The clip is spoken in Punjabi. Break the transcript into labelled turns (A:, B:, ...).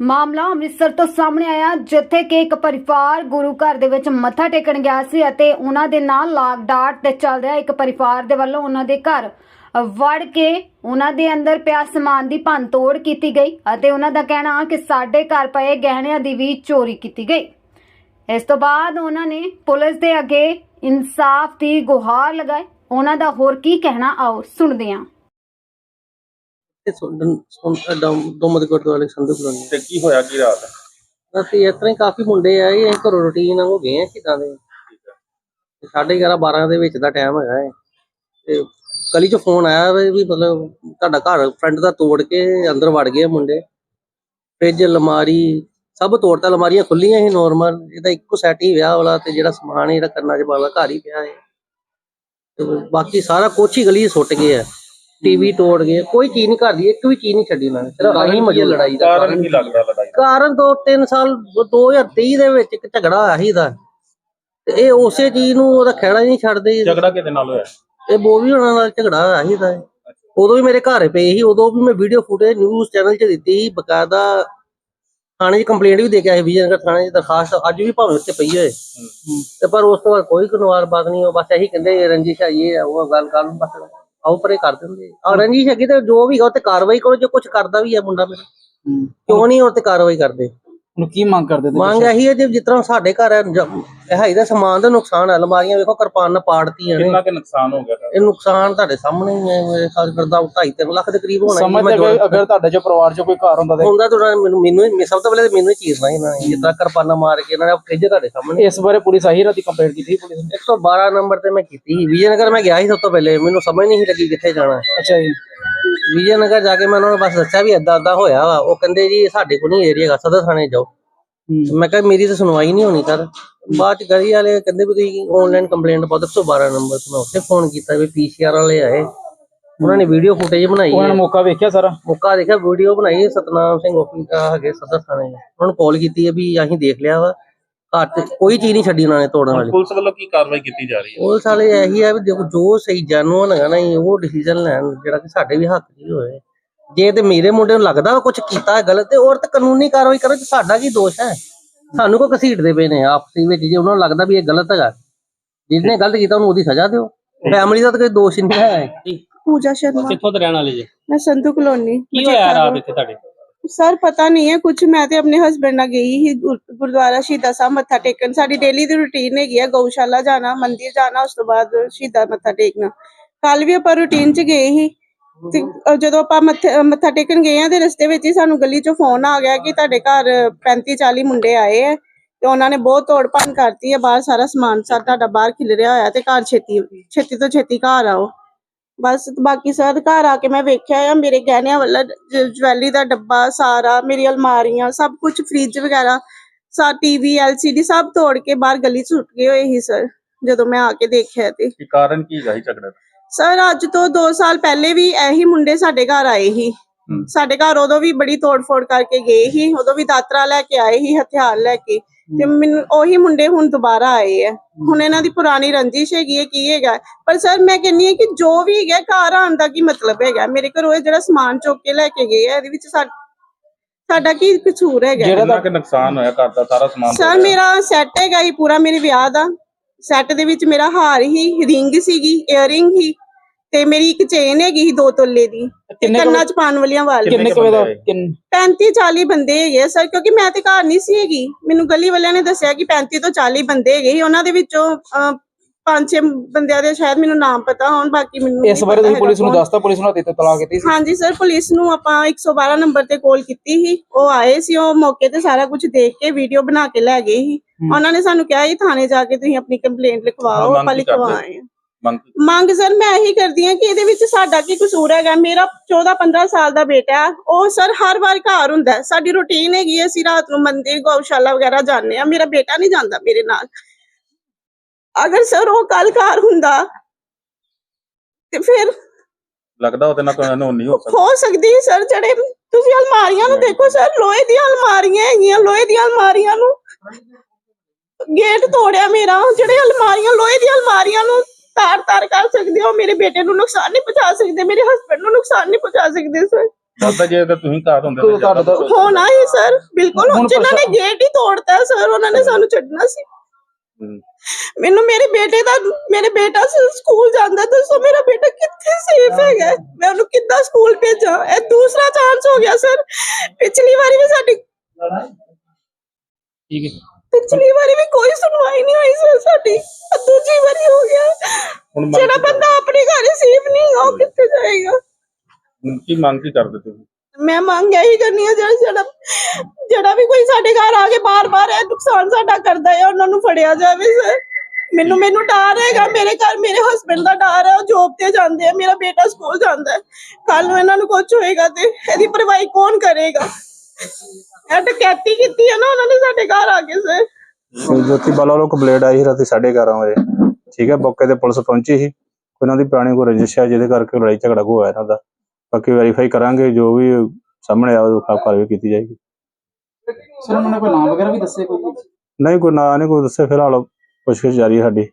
A: ਮਾਮਲਾ ਅੰਮ੍ਰਿਤਸਰ ਤੋਂ ਸਾਹਮਣੇ ਆਇਆ, ਜਿੱਥੇ ਕਿ ਇੱਕ ਪਰਿਵਾਰ ਗੁਰੂ ਘਰ ਦੇ ਵਿੱਚ ਮੱਥਾ ਟੇਕਣ ਗਿਆ ਸੀ ਅਤੇ ਉਹਨਾਂ ਦੇ ਨਾਲ ਲਾਗ ਡਾਟ ਤੇ ਚੱਲ ਰਿਹਾ ਇੱਕ ਪਰਿਵਾਰ ਦੇ ਵੱਲੋਂ ਉਹਨਾਂ ਦੇ ਘਰ ਵੜ ਕੇ ਉਹਨਾਂ ਦੇ ਅੰਦਰ ਪਿਆ ਸਮਾਨ ਦੀ ਭੰਨਤੋੜ ਕੀਤੀ ਗਈ ਅਤੇ ਉਹਨਾਂ ਦਾ ਕਹਿਣਾ ਕਿ ਸਾਡੇ ਘਰ ਪਏ ਗਹਿਣਿਆਂ ਦੀ ਵੀ ਚੋਰੀ ਕੀਤੀ ਗਈ। ਇਸ ਤੋਂ ਬਾਅਦ ਉਹਨਾਂ ਨੇ ਪੁਲਿਸ ਦੇ ਅੱਗੇ ਇਨਸਾਫ ਦੀ ਗੁਹਾਰ ਲਗਾਈ। ਉਹਨਾਂ ਦਾ ਹੋਰ ਕੀ ਕਹਿਣਾ ਆਓ ਸੁਣਦੇ ਹਾਂ।
B: ਤੇ ਦੋਮਦ ਗੁਰਦੁਆਰੇ ਸੰਧੂ ਕਲੋਨੀ
C: ਤੇ ਕੀ ਹੋਇਆ ਕੀ ਰਾਤ?
B: ਅਸੀਂ ਇਸ ਤਰ੍ਹਾਂ ਹੀ ਕਾਫੀ ਮੁੰਡੇ ਆਏ ਅਸੀਂ ਘਰੋਂ ਰੁਟੀਨ ਹੋ ਗਏ ਆ ਕਿਦਾਂ ਦੇ। ਤੇ ਸਾਢੇ 11 12 ਦੇ ਵਿੱਚ ਦਾ ਟਾਈਮ ਹੈਗਾ ਹੈ ਤੇ ਗਲੀ ਚੋਂ ਫੋਨ ਆਇਆ ਵੀ ਮਤਲਬ ਤੁਹਾਡਾ ਘਰ ਫਰੰਟ ਦਾ ਤੋੜ ਕੇ ਅੰਦਰ ਵੜ ਗਏ ਮੁੰਡੇ। ਫ੍ਰਿਜ ਅਲਮਾਰੀ ਸਭ ਤੋੜਤਾ ਅਲਮਾਰੀਆਂ ਖੁੱਲੀਆਂ ਸੀ ਨੋਰਮਲ ਇਹਦਾ ਇੱਕੋ ਸੈਟ ਹੀ ਵਿਆਹ ਵਾਲਾ ਤੇ ਜਿਹੜਾ ਸਮਾਨ ਜਿਹੜਾ ਕਰਨਾ ਚ ਵਾਲਾ ਘਰ ਹੀ ਪਿਆ ਹੈ। ਬਾਕੀ ਸਾਰਾ ਕੁਛ ਹੀ ਗਲੀ ਸੁੱਟ ਗਏ ਆ। ਟੀਵੀ ਤੋੜ ਗਏ ਕੋਈ ਚੀਜ਼ ਨਹੀਂ ਘਰ ਦੀ ਇੱਕ ਵੀ ਚੀਜ਼ ਨਹੀਂ ਛੱਡੀ ਉਹਨਾਂ ਨੇ ਸਿਰਫ ਅਸੀਂ ਮੌਜੂਦ ਲੜਾਈ ਦਾ?
C: ਕਾਰਨ ਕੀ ਲੱਗਦਾ ਲੜਾਈ ਦਾ?
B: ਕਾਰਨ ਦੋ ਤਿੰਨ ਸਾਲ 2023 ਦੇ ਵਿੱਚ ਇੱਕ ਝਗੜਾ ਹੋਇਆ ਸੀ ਦਾ ਤੇ ਇਹ ਉਸੇ ਚੀਜ਼ ਨੂੰ ਉਹਦਾ ਖਹਿੜਾ ਹੀ ਨਹੀਂ ਛੱਡਦੇ।
C: ਝਗੜਾ ਕਿਹਦੇ ਨਾਲ ਹੋਇਆ?
B: ਇਹ ਬੋਵੀ ਹੋਣਾ ਨਾਲ ਝਗੜਾ ਹੋਇਆ ਸੀ ਦਾ ਉਦੋਂ ਵੀ ਮੇਰੇ ਘਰ ਪਏ ਸੀ ਉਦੋਂ ਵੀ ਮੈਂ ਵੀਡੀਓ ਫੁਟੇਜ ਨਿਊਜ਼ ਚੈਨਲ 'ਚ ਦਿੱਤੀ ਸੀ ਬਕਾਇਦਾ ਥਾਣੇ 'ਚ ਕੰਪਲੇਂਟ ਵੀ ਦੇ ਕੇ ਆਏ ਵਿਜੇਨਗਰ ਥਾਣੇ 'ਚ ਦਰਖਾਸਤ ਅੱਜ ਵੀ ਭਾਵੇਂ ਉੱਤੇ ਪਈ ਹੋਏ। ਤੇ ਪਰ ਉਸ ਤੋਂ ਬਾਅਦ ਕੋਈ ਕਾਨੂੰਨ ਬਾਤ ਨਹੀਂ ਉਹ ਬਸ ਇਹੀ ਕਹਿੰਦੇ ਰੰਜਿਸ਼ ਹੈ ਇਹ ਹੈ, ਉਹ ਗੱਲ ਕਰ ਨੂੰ ਬਸ। ਆਓ ਪਰੇ ਕਰ ਦਿੰਦੇ। ਆ ਰੰਜਿਸ਼ ਹੈਗੀ ਤੇ ਜੋ ਵੀ ਉਹ ਤੇ ਕਾਰਵਾਈ ਕਰੋ ਜੋ ਕੁਝ ਕਰਦਾ ਵੀ ਹੈ ਮੁੰਡਾ ਮੇਰਾ। ਕਿਉਂ ਨਹੀਂ ਉਹ ਤੇ ਕਾਰਵਾਈ ਕਰਦੇ?
D: ਨੂੰ ਕੀ ਮੰਗ ਕਰਦੇ ਤੇ
B: ਮੰਗ ਇਹੀ ਹੈ ਜੇ ਜਿਸ ਤਰ੍ਹਾਂ ਸਾਡੇ ਘਰ ਹੈ ਜ- ਇਹ ਹੈ ਦਾ ਸਮਾਨ ਦਾ ਨੁਕਸਾਨ ਹੈ। ਅਲਮਾਰੀਆਂ ਵੇਖੋ ਕਿਰਪਾਨ ਨਾਲ ਪਾੜਤੀਆਂ ਨੇ।
C: ਕਿੰਨਾ ਕਿ ਨੁਕਸਾਨ ਹੋ ਗਿਆ ਤੁਹਾਡਾ?
B: ਇਹ ਨੁਕਸਾਨ ਤੁਹਾਡੇ ਸਾਹਮਣੇ ਹੀ ਹੈ। ਮੇਰੇ ਖਿਆਲ ਕਰਦਾ 2.5 ਲੱਖ ਦੇ ਕਰੀਬ ਹੋਣਾ ਜੀ।
D: ਸਮਝਦੇ
B: ਮੈਂ ਜੋੜ-
D: ਅਗਰ ਤੁਹਾਡੇ ਚ ਪਰਿਵਾਰ ਚ ਕੋਈ ਘਰ ਹੁੰਦਾ ਤੇ
B: ਹੁੰਦਾ ਤਾਂ ਮੈਨੂੰ ਮੈਨੂੰ ਹੀ- ਸਭ ਤੋਂ ਪਹਿਲੇ ਤਾਂ ਮੈਨੂੰ ਹੀ ਚੀਰਨਾ ਇਹਨਾਂ ਨੇ। ਤਰ੍ਹਾਂ ਕਿਰਪਾਨਾਂ ਮਾਰ ਕੇ ਇਹਨਾਂ ਨੇ ਫ੍ਰਿਜ ਤੁਹਾਡੇ ਸਾਹਮਣੇ।
D: ਇਸ ਬਾਰੇ ਪੁਲਿਸ ਆਹੀ ਰਾਤੀ ਕੰਪਲੇਂਟ ਕੀਤੀ ਸੀ ਪੁਲਿਸ ਨੇ?
B: 112 ਨੰਬਰ ਤੇ ਮੈਂ ਕੀਤੀ ਸੀ। ਵਿਜੇਨਗਰ ਮੈਂ ਗਿਆ ਸੀ ਸਭ ਤੋਂ ਪਹਿਲੇ। ਮੈਨੂੰ ਸਮਝ ਨਹੀਂ ਸੀ ਲੱਗੀ ਕਿੱਥੇ ਜਾਣਾ।
D: ਅੱਛਾ ਜੀ।
B: ਵਿਜੇਨਗਰ ਜਾ ਕੇ ਮੈਂ ਉਹਨਾਂ ਨੂੰ ਬਸ ਦੱਸਿਆ ਵੀ ਏਦਾਂ ਏਦਾਂ ਹੋਇਆ ਵਾ। ਉਹ ਕਹਿੰਦੇ ਜੀ ਸਾਡੇ ਕੋਲ ਨਹੀਂ ਏਰੀਆ ਹੈਗਾ ਸਦਰ ਥਾਣੇ ਜਾਓ। ਮੈਂ ਕਿਹਾ ਮੇਰੀ ਤਾਂ ਸੁਣਵਾਈ ਨਹੀਂ ਹੋਣੀ ਸਰ ਬਾਅਦ ਚ ਗਲੀ ਵਾਲੇ ਕਹਿੰਦੇ ਵੀ ਤੁਸੀਂ ਆਨਲਾਈਨ ਕੰਪਲੇਂਟ ਪਾਓ 112 ਨੰਬਰ ਤੇ ਮੈਂ ਉੱਥੇ ਫੋਨ ਕੀਤਾ ਵੀ ਪੀਸੀਆਰ ਵਾਲੇ ਆਏ। ਉਹਨਾਂ ਨੇ ਵੀਡੀਓ ਫੁਟੇਜ ਬਣਾਈ
D: ਉਹਨਾਂ
B: ਹੈ।
D: ਨੇ ਮੌਕਾ ਵੇਖਿਆ ਸਾਰਾ?
B: ਮੌਕਾ ਦੇਖਿਆ ਵੀਡੀਓ ਬਣਾਈ ਸਤਨਾਮ ਸਿੰਘ ਆਫਿਸ ਹੈਗੇ ਸਦਰ ਥਾਣੇ ਉਹਨਾਂ ਨੂੰ ਕਾਲ ਕੀਤੀ ਹੈ ਵੀ ਅਸੀਂ ਦੇਖ ਲਿਆ ਵਾ। ਘਰ ਤੇ ਕੋਈ ਚੀਜ਼ ਨਹੀਂ ਛੱਡੀ ਉਹਨਾਂ ਨੇ ਤੋੜਨ ਵਾਲੀ।
C: ਪੁਲਿਸ ਵੱਲੋਂ ਕੀ ਕਾਰਵਾਈ ਕੀਤੀ ਜਾ ਰਹੀ ਹੈ?
B: ਉਹ ਸਾਲੇ ਇਹੀ ਆ ਵੀ ਦੇਖੋ ਜੋ ਸਹੀ ਜਾਨੂਨ ਹੈਗਾ ਨਾ ਜੀ, ਉਹ ਡਿਸੀਜਨ ਲੈਣ ਜਿਹੜਾ ਕਿ ਸਾਡੇ ਵੀ ਹੱਕ ਦੀ ਹੋਏ। ਜੇ ਤੇ ਮੇਰੇ ਮੁੰਡੇ ਨੂੰ ਲੱਗਦਾ ਕੁਝ ਕੀਤਾ ਹੈ ਗਲਤ ਤੇ ਉਹ ਤੇ ਕਾਨੂੰਨੀ ਕਾਰਵਾਈ ਕਰੋ ਤੇ ਸਾਡਾ ਕੀ ਦੋਸ਼ ਹੈ? ਸਾਨੂੰ ਕੋ ਘਸੀਟਦੇ ਪਏ ਨੇ ਆਪਸੀ ਵਿੱਚ? ਜੇ ਉਹਨਾਂ ਨੂੰ ਲੱਗਦਾ ਵੀ ਇਹ ਗਲਤ ਹੈਗਾ ਜਿਹਨੇ ਗਲਤ ਕੀਤਾ ਉਹਨੂੰ ਉਹਦੀ ਸਜ਼ਾ ਦਿਓ। ਫੈਮਿਲੀ ਦਾ ਤਾਂ ਕੋਈ ਦੋਸ਼ ਨਹੀਂ ਹੈ।
E: ਪੂਜਾ ਸ਼ਰਮਾ।
B: ਕਿੱਥੋਂ ਦੇ ਰਹਿਣ ਵਾਲੇ ਜੀ?
E: ਮੈਂ ਸੰਧੂ ਕਲੋਨੀ।
B: ਕੀ ਹੋਇਆ ਰਾਤ ਇੱਥੇ ਤੁਹਾਡੇ?
E: ਸਰ, ਪਤਾ ਨਹੀਂ ਹੈ ਕੁਝ ਮੈਂ ਤੇ ਆਪਣੇ ਹਸਬੰਡ ਨਾਲ ਗਈ ਸੀ ਗੁਰਦੁਆਰਾ ਸ਼ਹੀਦਾਂ ਸਾਹਿਬ ਮੱਥਾ ਟੇਕਣ। ਸਾਡੀ ਡੇਲੀ ਦੀ ਰੁਟੀਨ ਹੈਗੀ ਹੈ ਗਊਸ਼ਾਲਾ ਜਾਣਾ, ਮੰਦਿਰ ਜਾਣਾ, ਉਸ ਤੋਂ ਬਾਅਦ ਸ਼ਹੀਦਾਂ ਮੱਥਾ ਟੇਕਣਾ। ਕੱਲ ਵੀ ਆਪਾਂ ਰੁਟੀਨ 'ਚ ਗਏ ਸੀ ਤੇ ਜਦੋਂ ਆਪਾਂ ਮੱਥੇ- ਮੱਥਾ ਟੇਕਣ ਗਏ ਆ ਤੇ ਰਸਤੇ ਵਿੱਚ ਹੀ ਸਾਨੂੰ ਗਲੀ 'ਚੋਂ ਫੋਨ ਆ ਗਿਆ ਕਿ ਤੁਹਾਡੇ ਘਰ 35 40 ਮੁੰਡੇ ਆਏ ਆ ਤੇ ਉਹਨਾਂ ਨੇ ਬਹੁਤ ਤੋੜ ਭੰਨ ਕਰਤੀ ਹੈ ਬਾਹਰ ਸਾਰਾ ਸਮਾਨ ਸਾ, ਤੁਹਾਡਾ ਬਾਹਰ ਖਿਲਰਿਆ ਹੋਇਆ ਤੇ ਘਰ ਛੇਤੀ ਛੇਤੀ ਤੋਂ ਛੇਤੀ ਘਰ ਆਓ। ਬਸ ਬਾਕੀ ਸਰ ਘਰ ਆ ਕੇ ਮੈਂ ਵੇਖਿਆ ਆ ਮੇਰੇ ਗਹਿਣਿਆਂ ਵਾਲਾ ਜਵੈਲਰੀ ਦਾ ਡੱਬਾ ਸਾਰਾ ਮੇਰੀ ਅਲਮਾਰੀਆਂ ਸਭ ਕੁਝ ਫ੍ਰਿਜ ਵਗੈਰਾ ਸਾ ਟੀਵੀ ਐਲਸੀਡੀ ਸਭ ਤੋੜ ਕੇ ਬਾਹਰ ਗਲੀ 'ਚ ਸੁੱਟ ਗਏ ਹੋਏ ਸੀ ਸਰ ਜਦੋਂ ਮੈਂ ਆ ਕੇ ਦੇਖਿਆ ਤੇ
C: ਕੀ ਕਾਰਨ ਕੀ ਹੈਗਾ ਝਗੜੇ ਦਾ
E: ਸਰ ਅੱਜ ਤੋਂ 2 ਸਾਲ ਪਹਿਲੇ ਵੀ ਇਹੀ ਮੁੰਡੇ ਸਾਡੇ ਘਰ ਆਏ ਸੀ। ਸਾਡੇ ਘਰ ਉਦੋਂ ਵੀ ਬੜੀ ਤੋੜਫੋੜ ਕਰਕੇ ਗਏ ਸੀ ਉਦੋਂ ਵੀ ਦਾਤਰਾ ਲੈ ਕੇ ਆਏ ਸੀ ਹਥਿਆਰ ਲੈ ਕੇ। ਤੇ ਮੈਨੂੰ ਉਹੀ ਮੁੰਡੇ ਹੁਣ ਦੁਬਾਰਾ ਆਏ ਆ। ਹੁਣ ਇਹਨਾਂ ਦੀ ਪੁਰਾਣੀ ਰੰਜਿਸ਼ ਹੈਗੀ ਹੈ ਕੀ ਹੈਗਾ। ਪਰ ਸਰ ਮੈਂ ਕਹਿੰਨੀ ਹਾਂ ਕਿ ਜੋ ਵੀ ਹੈਗਾ ਘਰ ਆਉਣ ਦਾ ਕੀ ਮਤਲਬ ਹੈਗਾ? ਮੇਰੇ ਘਰੋਂ ਇਹ ਜਿਹੜਾ ਸਮਾਨ ਚੁੱਕ ਕੇ ਲੈ ਕੇ ਗਏ ਆ ਇਹਦੇ ਵਿੱਚ ਸਾਡਾ ਕੀ ਕਸੂਰ ਹੈਗਾ?
D: ਜਿਹੜਾ
C: ਕਿ ਨੁਕਸਾਨ ਹੋਇਆ ਘਰ ਦਾ ਸਾਰਾ ਸਮਾਨ
E: ਸਰ। ਮੇਰਾ ਸੈੱਟ ਹੈਗਾ ਹੀ ਪੂਰਾ ਮੇਰੇ ਵਿਆਹ ਦਾ। ਸੈੱਟ ਦੇ ਵਿੱਚ ਮੇਰਾ ਹਾਰ ਹੀ ਰਿੰਗ ਸੀਗੀ ਇਅਰਿੰਗ ਹੀ। ਤੇ ਮੇਰੀ ਇੱਕ ਚੇਨ ਹੈਗੀ ਸੀ ਦੋ ਤੋਲੇ ਦੀ ਤੇ
D: ਕਿੰਨੇ ਕੁ-
E: ਕੰਨਾਂ 'ਚ ਪਾਉਣ ਵਾਲੀਆਂ ਵਾਲੀਆਂ
D: ਕਿੰਨੇ ਕੁ ਵਜੇ ਦਾ? ਕਿੰਨ
E: 35 40 ਬੰਦੇ ਹੈਗੇ ਆ ਸਰ ਕਿਉਂਕਿ ਮੈਂ ਤੇ ਘਰ ਨਹੀਂ ਸੀ ਹੈਗੀ। ਮੈਨੂੰ ਗਲੀ ਵਾਲਿਆਂ ਨੇ ਦੱਸਿਆ ਕਿ 35 ਤੋਂ 40 ਬੰਦੇ ਹੈਗੇ ਸੀ। ਉਹਨਾਂ ਦੇ ਵਿੱਚੋਂ ਅਹ, ਪੰਜ ਛੇ ਬੰਦਿਆਂ ਦੇ ਸ਼ਾਇਦ ਮੈਨੂੰ ਨਾਮ ਪਤਾ ਹੋਣ ਬਾਕੀ ਮੈਨੂੰ
D: ਇਸ
E: ਨਹੀਂ
D: ਬਾਰੇ
E: ਪਤਾ
D: ਤੁਸੀਂ
E: ਹੈਗਾ
D: ਪੁਲਿਸ ਨੂੰ
E: ਕੌਣ।
D: ਦੱਸਤਾ ਪੁਲਿਸ ਨੂੰ ਦਿੱਤੇ ਤਲਾਕ ਕੀਤੀ ਸੀ?
E: ਹਾਂਜੀ ਸਰ ਪੁਲਿਸ ਨੂੰ ਆਪਾਂ 112 ਨੰਬਰ ਤੇ ਕਾਲ ਕੀਤੀ ਸੀ। ਉਹ ਆਏ ਸੀ ਉਹ ਮੌਕੇ ਤੇ ਸਾਰਾ ਕੁਝ ਦੇਖ ਕੇ ਵੀਡੀਓ ਬਣਾ ਕੇ ਲੈ ਗਏ ਸੀ। ਉਹਨਾਂ ਨੇ ਸਾਨੂੰ ਕਿਹਾ ਸੀ ਥਾਣੇ ਜਾ ਕੇ ਤੁਸੀਂ ਆਪਣੀ ਕੰਪਲੇਂਟ ਲਿਖਵਾਓ ਆਪਾਂ? ਲਿਖਵਾਏ ਆ
C: ਮੰਗ
E: ਸਰ ਮੈਂ ਇਹੀ ਕਰਦੀ ਹਾਂ ਕਿ ਇਹਦੇ ਵਿੱਚ ਸਾਡਾ ਕੀ ਕਸੂਰ ਹੈਗਾ? ਮੇਰਾ 14 15 ਸਾਲ ਦਾ ਬੇਟਾ ਉਹ ਸਰ ਹਰ ਵਾਰ ਘਰ ਹੁੰਦਾ। ਸਾਡੀ ਰੁਟੀਨ ਹੈਗੀ ਅਸੀਂ ਰਾਤ ਨੂੰ ਮੰਦਿਰ ਗਊਸ਼ਾਲਾ ਵਗੈਰਾ ਜਾਂਦੇ ਆ ਮੇਰਾ ਬੇਟਾ ਨਹੀਂ ਜਾਂਦਾ ਮੇਰੇ ਨਾਲ। ਅਗਰ ਸਰ ਉਹ ਕੱਲ ਘਰ ਹੁੰਦਾ ਤੇ ਫਿਰ
C: ਲੱਗਦਾ ਉਹਦੇ ਨਾਲ ਅਨਹੋਣੀ ਹੋ ਸਕਦੀ।
E: ਹੋ ਸਕਦੀ ਸਰ ਜਿਹੜੇ ਤੁਸੀਂ ਅਲਮਾਰੀਆਂ ਨੂੰ ਦੇਖੋ ਸਰ ਲੋਹੇ ਦੀਆਂ ਅਲਮਾਰੀਆਂ ਹੈਗੀਆਂ ਲੋਹੇ ਦੀਆਂ ਅਲਮਾਰੀਆਂ ਨੂੰ ਗੇਟ ਤੋੜਿਆ ਮੇਰਾ। ਜਿਹੜੇ ਅਲਮਾਰੀਆਂ ਲੋਹੇ ਦੀਆਂ ਅਲਮਾਰੀਆਂ ਨੂੰ ਤਾਰ ਤਾਰ ਕਰ ਸਕਦੇ ਹੋ ਮੇਰੇ ਬੇਟੇ ਨੂੰ ਨੁਕਸਾਨ ਨਹੀਂ ਪਹੁੰਚਾ ਸਕਦੇ ਮੇਰੇ ਹਸਬੰਡ ਨੂੰ ਨੁਕਸਾਨ ਨਹੀਂ ਪਹੁੰਚਾ ਸਕਦੇ ਸਰ
C: ਲੱਗਦਾ ਜੇ ਅਗਰ ਤੁਸੀਂ ਘਰ ਹੁੰਦੇ ਤਾਂ
D: ਤੁਹਾਡਾ
C: ਜ਼ਿਆਦਾ
D: ਤਾਂ-
E: ਹੋਣਾ ਹੀ ਸਰ ਬਿਲਕੁਲ
D: ਹੁਣ
E: ਜਿਨ੍ਹਾਂ ਨੇ ਗੇਟ ਹੀ ਤੋੜਤਾ ਸਰ ਉਹਨਾਂ ਨੇ ਸਾਨੂੰ ਛੱਡਣਾ ਸੀ। ਮੈਨੂੰ ਮੇਰੇ ਬੇਟੇ ਦਾ ਮੇਰੇ ਬੇਟਾ ਸ- ਸਕੂਲ ਜਾਂਦਾ ਦੱਸੋ ਮੇਰਾ ਬੇਟਾ ਕਿੱਥੇ ਸੇਫ ਹੈਗਾ? ਮੈਂ ਉਹਨੂੰ ਕਿੱਦਾਂ ਸਕੂਲ ਭੇਜਾਂ? ਇਹ ਦੂਸਰਾ ਚਾਂਸ ਹੋ ਗਿਆ ਸਰ ਪਿਛਲੀ ਵਾਰੀ ਵੀ ਸਾਡੀ
D: ਠੀਕ ਹੈ।
E: ਪਿਛਲੀ ਵਾਰੀ ਵੀ ਕੋਈ ਸੁਣਵਾਈ ਨਹੀਂ ਹੋਈ ਸਰ ਸਾਡੀ। ਆਹ ਦੂਜੀ
C: ਹੁਣ ਮੰਗ
E: ਜਿਹੜਾ ਬੰਦਾ ਆਪਣੇ ਘਰ ਸੇਫ ਨਹੀਂ ਉਹ ਕਿੱਥੇ ਜਾਏਗਾ?
C: ਕੀ ਮੰਗ ਕੀ ਕਰਦੇ ਤੁਸੀਂ?
E: ਮੈਂ ਮੰਗ ਇਹੀ ਕਰਨੀ ਹੈ ਜਿਹੜਾ ਜਿਹੜਾ ਜਿਹੜਾ ਵੀ ਕੋਈ ਸਾਡੇ ਘਰ ਆ ਕੇ ਬਾਰ-ਬਾਰ ਇਹ ਨੁਕਸਾਨ ਸਾਡਾ ਕਰਦਾ ਹੈ ਉਹਨਾਂ ਨੂੰ ਫੜਿਆ ਜਾਵੇ ਸਰ। ਮੈਨੂੰ ਮੈਨੂੰ ਡਰ ਹੈਗਾ ਮੇਰੇ ਘਰ ਮੇਰੇ ਹਸਬੰਡ ਦਾ ਡਰ ਹੈ ਉਹ ਜੋਬ ਤੇ ਜਾਂਦੇ ਆ ਮੇਰਾ ਬੇਟਾ ਸਕੂਲ ਜਾਂਦਾ ਹੈ। ਕੱਲ ਨੂੰ ਇਹਨਾਂ ਨੂੰ ਕੁਝ ਹੋਏਗਾ ਤੇ ਇਹਦੀ ਭਰਵਾਈ ਕੌਣ ਕਰੇਗਾ? ਇਹ ਡਕੈਤੀ ਕੀਤੀ ਹੈ ਨਾ ਉਹਨਾਂ ਨੇ ਸਾਡੇ ਘਰ ਆ ਕੇ ਸਰ।
F: ਜੋਤੀ ਬਾਲਾ ਵੱਲੋਂ ਕੰਪਲੇਂਟ ਆਈ ਸੀ ਰਾਤੀ 11:30 ਵਜੇ। ਠੀਕ ਹੈ ਮੌਕੇ ਤੇ ਪੁਲਿਸ ਪਹੁੰਚੀ ਸੀ। ਉਹਨਾਂ ਦੀ ਪੁਰਾਣੀ ਕੋਈ ਰੰਜਿਸ਼ ਹੈ ਜਿਹਦੇ ਕਰਕੇ ਲੜਾਈ ਝਗੜਾ ਹੋਇਆ ਇਹਨਾਂ ਦਾ। ਬਾਕੀ ਵੈਰੀਫਾਈ ਕਰਾਂਗੇ ਜੋ ਵੀ ਸਾਹਮਣੇ ਆਵੇ ਉਹ ਕਾਰਵਾਈ ਕੀਤੀ ਜਾਏਗੀ।
D: ਸਰ ਉਹਨਾਂ ਨੇ ਕੋਈ ਨਾਮ ਵਗੈਰਾ ਵੀ ਦੱਸੇ ਕੋਈ?
F: ਨਹੀਂ ਕੋਈ ਨਾਂ ਨਹੀਂ ਕੋਈ ਦੱਸੇ। ਫਿਲਹਾਲ ਪੁੱਛਗਿੱਛ ਜਾਰੀ ਹੈ ਸਾਡੀ।